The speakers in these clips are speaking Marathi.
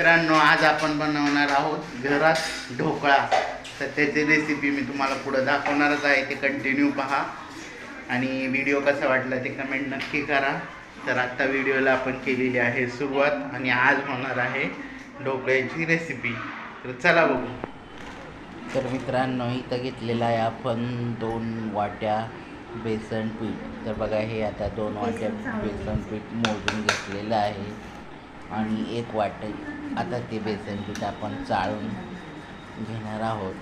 मित्रांनो आज आपण बनवणार आहोत घरात ढोकळा. तर त्याची रेसिपी मी तुम्हाला पुढं दाखवणारच आहे ते कंटिन्यू पहा. आणि व्हिडिओ कसा वाटला ते कमेंट नक्की करा. तर आत्ता व्हिडिओला आपण केलेली आहे सुरुवात आणि आज होणार आहे ढोकळ्याची रेसिपी तर चला बघू. तर मित्रांनो इथं घेतलेलं आहे आपण दोन वाट्या बेसन पीठ. तर बघा हे आता दोन वाट्या बेसन पीठ मोजून घेतलेलं आहे. आणि एक वाट आता ते बेसन पीठ आपण चाळून घेणार आहोत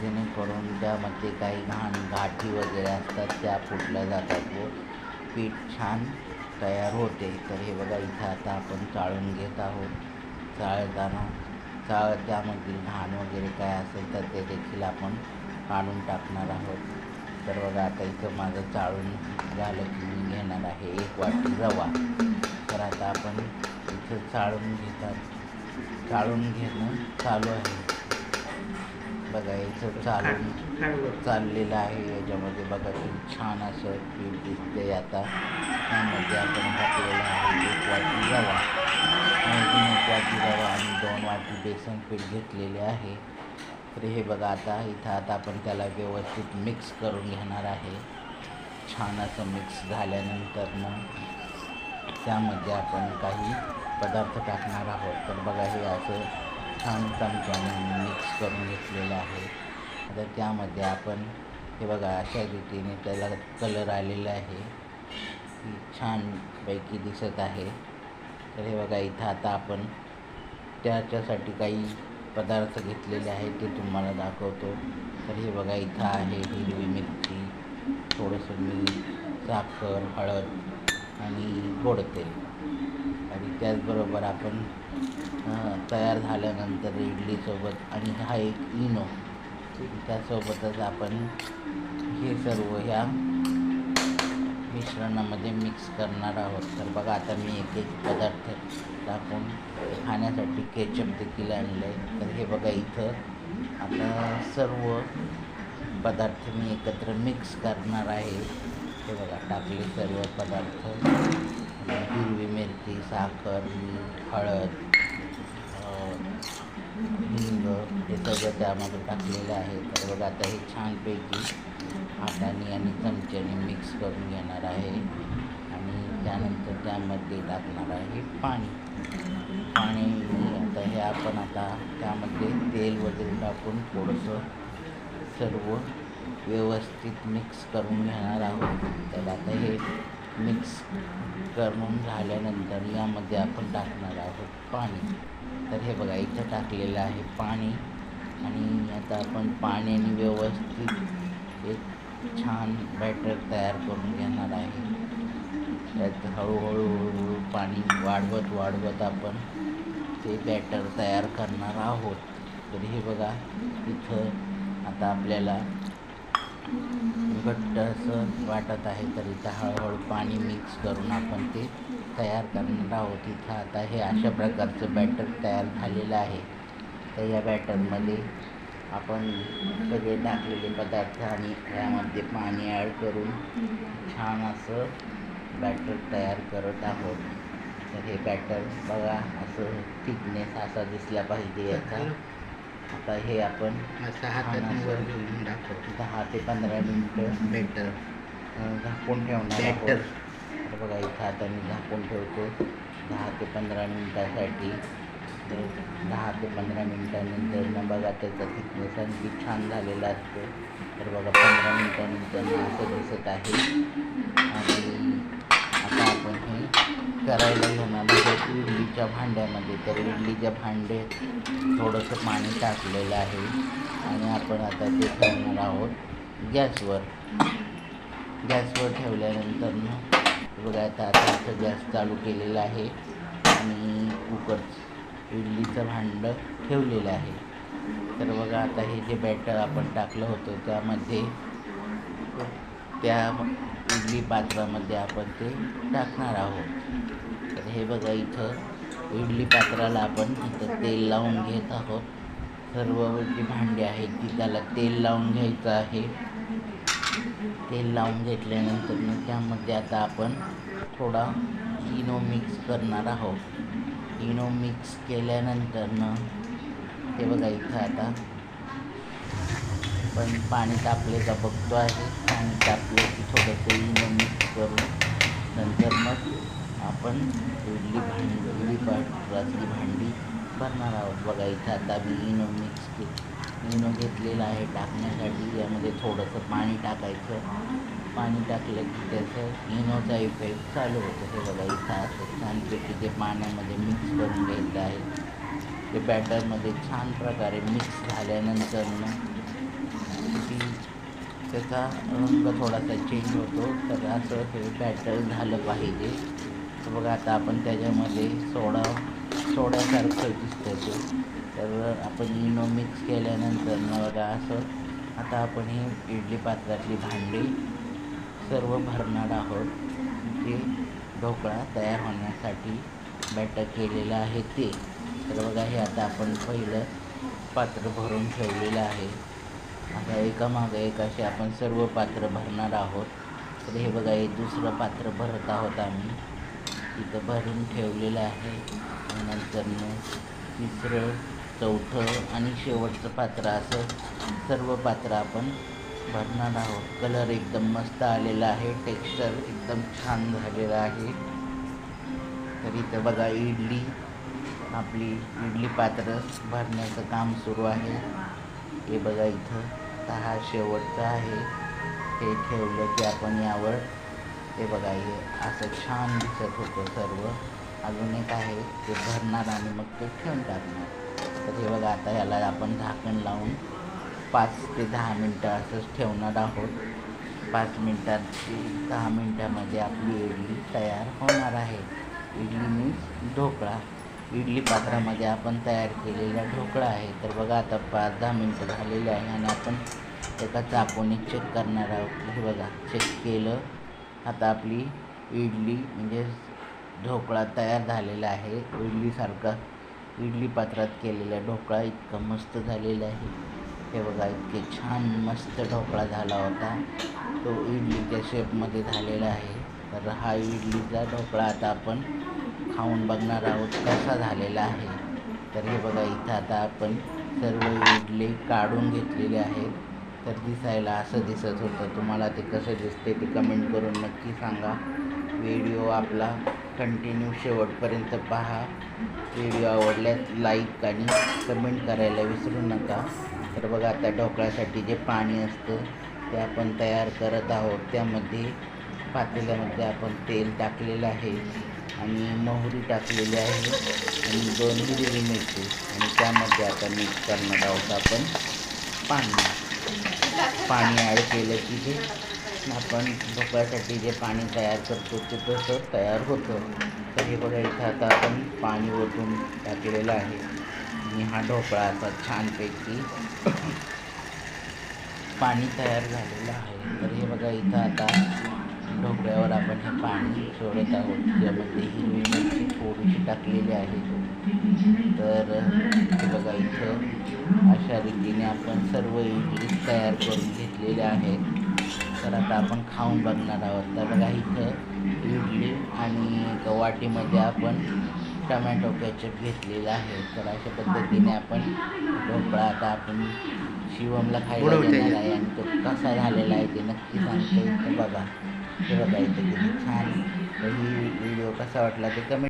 जेणेकरून त्यामध्ये काही घाण गाठी वगैरे असतात त्या फुटल्या जातात व पीठ छान तयार होते. तर हे बघा इथं आता आपण चाळून घेत आहोत. चाळताना चाळ त्यामधील घाण वगैरे काय असेल तर ते देखील आपण काढून टाकणार आहोत. तर बघा आता इथं माझं चाळून झालं की मी घेणार आहे एक वाटी रवा. तर आता आपण ते चाळून घेतात. चाळून घेणं चालू आहे. बघा इथं चालून चाललेलं आहे. याच्यामध्ये बघा खूप छान असं पीठ दिसते आता. त्यामध्ये आपण टाकलेलं आहे एक वाटी रवा. अजून एक वाटी रवा आणि दोन वाटी बेसन पीठ घेतलेले आहे. तर हे बघा आता इथं आता आपण त्याला व्यवस्थित मिक्स करून घेणार आहे. छान असं मिक्स झाल्यानंतर मग त्यामध्ये आपण काही पदार्थ टाकणार आहोत. तर बघा हे असं छान चमच्याने मिक्स करून घेतलेलं आहे. आता त्यामध्ये आपण हे बघा अशा रीतीने त्याला कलर आलेला आहे. छानपैकी दिसत आहे. तर हे बघा इथं आता आपण त्याच्यासाठी काही पदार्थ घेतलेले आहेत ते तुम्हाला दाखवतो. तर हे बघा इथं आहे हिरवी मिरची थोडंसं मीठ साखर हळद आणि गोड तेल. त्याचबरोबर आपण तयार झाल्यानंतर इडलीसोबत आणि हा एक इनो त्यासोबतच आपण हे सर्व ह्या मिश्रणामध्ये मिक्स करणार आहोत. तर बघा आता मी एक एक पदार्थ टाकून खाण्यासाठी केचप देखील आणलं आहे तर हे बघा इथं आता सर्व पदार्थ मी एकत्र मिक्स करणार आहे. हे बघा टाकले सर्व पदार्थ. हिरवी मिरची साखर मीठ हळद हिंग हे सगळं त्यामध्ये टाकलेलं आहे. तर बघा आता हे छानपैकी हाताने आणि चमच्याने मिक्स करून घेणार आहे. आणि त्यानंतर त्यामध्ये टाकणार आहे पाणी. पाणी आता हे आपण आता त्यामध्ये तेल वगैरे टाकून थोडंसं सर्व व्यवस्थित मिक्स करून घेणार आहोत. तर आता हे मिक्स करून झाल्यानंतर यामध्ये आपण टाकणार आहोत पाणी. तर हे बघा इथं टाकलेलं आहे पाणी. आणि आता आपण पाण्याने व्यवस्थित एक छान बॅटर तयार करून घेणार आहे. त्यात हळूहळू हळूहळू पाणी वाढवत वाढवत आपण ते बॅटर तयार करणार आहोत. तर हे बघा इथं आता आपल्याला घट्ट असं वाटत आहे तर इथं हळूहळू पाणी मिक्स करून आपण ते तयार करणार आहोत. इथं आता हे अशा प्रकारचं बॅटर तयार झालेलं आहे. तर या बॅटरमध्ये आपण सगळे टाकलेले पदार्थ आणि यामध्ये पाणी ॲड करून छान असं बॅटर तयार करत आहोत. तर हे बॅटर बघा असं थिकनेस असा दिसला पाहिजे याचा. आता हे आपण असं हाताने हाताने वर वर घेऊन दाखवतो. दहा ते पंधरा मिनटं बेटर झाकून ठेवणार. बॅटर तर बघा इथं आता मी झाकून ठेवतो. दहा ते पंधरा मिनटासाठी. तर दहा ते पंधरा मिनटानंतर मग बघा त्याचा थिकनेस आणखी छान झालेला असतो. तर बघा पंधरा मिनटानंतर असं दिसत आहे. आणि करायला घेणार म्हणजे इडलीच्या भांड्यामध्ये तर इडलीच्या भांडे थोडंसं पाणी टाकलेलं आहे. आणि आपण आता ते ठेवणार आहोत गॅसवर. गॅसवर ठेवल्यानंतर बघा आता आता इथं गॅस चालू केलेला आहे. आणि कुकर इडलीचं भांडं ठेवलेलं आहे. तर बघा आता हे जे बॅटर आपण टाकलं होतं त्यामध्ये त्या इडली पात्रामध्ये आपण ते टाकणार आहोत. हे बघा इथं. इडली पात्राला आपण इथं तेल लावून घेत आहोत. सर्व जी भांडी आहेत ती त्याला तेल लावून घ्यायचं आहे. तेल लावून घेतल्यानंतर त्यामध्ये आता आपण थोडा इनो मिक्स करणार आहोत. इनो मिक्स केल्यानंतरनं ते बघा इथं आता पण पाणी तापले का बघतो आहे. पाणी तापले की थोडंसं इनो मिक्स करून नंतर मग आपण इडली भांडी इडली पात्रातली भांडी भरणार आहोत. बघा इथे आता मी इनो मिक्स के इनो घेतलेलं आहे टाकण्यासाठी. यामध्ये थोडंसं पाणी टाकायचं. पाणी टाकलं की त्याचं इनोचा इफेक्ट चालू होतो. हे बघा इथं असं छानपैकी ते पाण्यामध्ये मिक्स करून घ्यायचं आहे. ते बॅटरमध्ये छान प्रकारे मिक्स झाल्यानंतर त्याचा रंग थोडासा चेंज होतो. तर असं हे बॅटर झालं पाहिजे. तर बघा आता आपण त्याच्यामध्ये सोडा सोड्यासारखं दिसतं ते. तर आपण इनो मिक्स केल्यानंतर न बघा असं आता आपण ही इडली पात्रातली भांडी सर्व भरणार आहोत. जे ढोकळा तयार होण्यासाठी बॅटर केलेलं आहे ते. तर बघा हे आता आपण पहिलं पात्र भरून ठेवलेलं आहे. आता एकामागं एक असे आपण सर्व पात्र भरणार आहोत. तर हे बघा हे दुसरं पात्र भरत आहोत आम्ही. इथं भरून ठेवलेलं आहे. नंतर नंतर तिसरं चौथं आणि शेवटचं पात्र असं सर्व पात्र आपण भरणार आहोत. कलर एकदम मस्त आलेला आहे. टेक्स्चर एकदम छान झालेलं आहे. तर इथं बघा इडली आपली इडली पात्र भरण्याचं काम सुरू आहे. हे बघा इथं. आता हा शेवटचा आहे. हे ठेवलं की आपण यावर हे बघा हे असं छान दिसत होतं सर्व. अजून एक आहे ते भरणार आणि मग ते ठेवून टाकणार. तर हे बघा आता याला आपण झाकण लावून पाच ते दहा मिनटं असंच ठेवणार आहोत. पाच मिनटात ते दहा मिनटामध्ये आपली इडली तयार होणार आहे. इडली मीन्स ढोकळा. इडली पात्रामध्ये आपण तयार केलेला ढोकळा आहे. तर बघा आता पाच दहा मिनटं झालेले आहे आणि आपण एका चाकूने चेक करणार आहोत. हे बघा चेक केलं. आता आपली इडली म्हणजेच ढोकळा तयार झालेला आहे. इडलीसारखा इडली पात्रात केलेला ढोकळा इतका मस्त झालेला आहे. हे बघा इतके छान मस्त ढोकळा झाला होता. तो इडलीच्या शेपमध्ये झालेला आहे. तर हा इडलीचा ढोकळा आता आपण खाऊन बघणार आहोत कसा झालेला आहे. तर हे बघा इथं आता आपण सर्व इडली काढून घेतलेले आहेत. तर दिसायला असं दिसत होतं. तुम्हाला ते कसं दिसते ते कमेंट करून नक्की सांगा. व्हिडिओ आपला कंटिन्यू शेवटपर्यंत पहा. व्हिडिओ आवडल्यास लाईक आणि कमेंट करायला विसरू नका. तर बघा आता ढोकळ्यासाठी जे पाणी असतं ते आपण तयार करत आहोत. त्यामध्ये पातेल्यामध्ये आपण तेल टाकलेलं आहे आणि मोहरी टाकलेली आहे आणि दोन हिरवी मिरची. आणि त्यामध्ये आता मिक्स करणार आहोत आपण पाणी. पाणी ॲड केलं की जे आपण भोपळ्यासाठी जे पाणी तयार करतो ते तसं तयार होतं. तर हे बघा इथं आता आपण पाणी ओतून टाकलेलं आहे. आणि हा ढोकळा आता छानपैकी पाणी तयार झालेलं आहे. तर हे बघा इथं आता ढोकळ्यावर आपण हे पाणी सोडत आहोत. त्यामध्ये हिरवी मिरची थोडीशी टाकलेली आहे. तर बघा इथं अशा रीतीने आपण सर्व इडली तयार करून घेतलेल्या आहेत. तर आता आपण खाऊन बघणार आहोत. तर बघा इथं इडली आणि एका वाटीमध्ये आपण टमॅटो केचप घेतलेला आहे. तर अशा पद्धतीने आपण ढोकळा आता आपण शिवमला खायला. देणार आहे आणि तो कसा झालेला आहे ते नक्की सांगतो. बघा. हे बघा इथं किती छान तर ही व्हिडिओ कसा वाटला ते कमेंट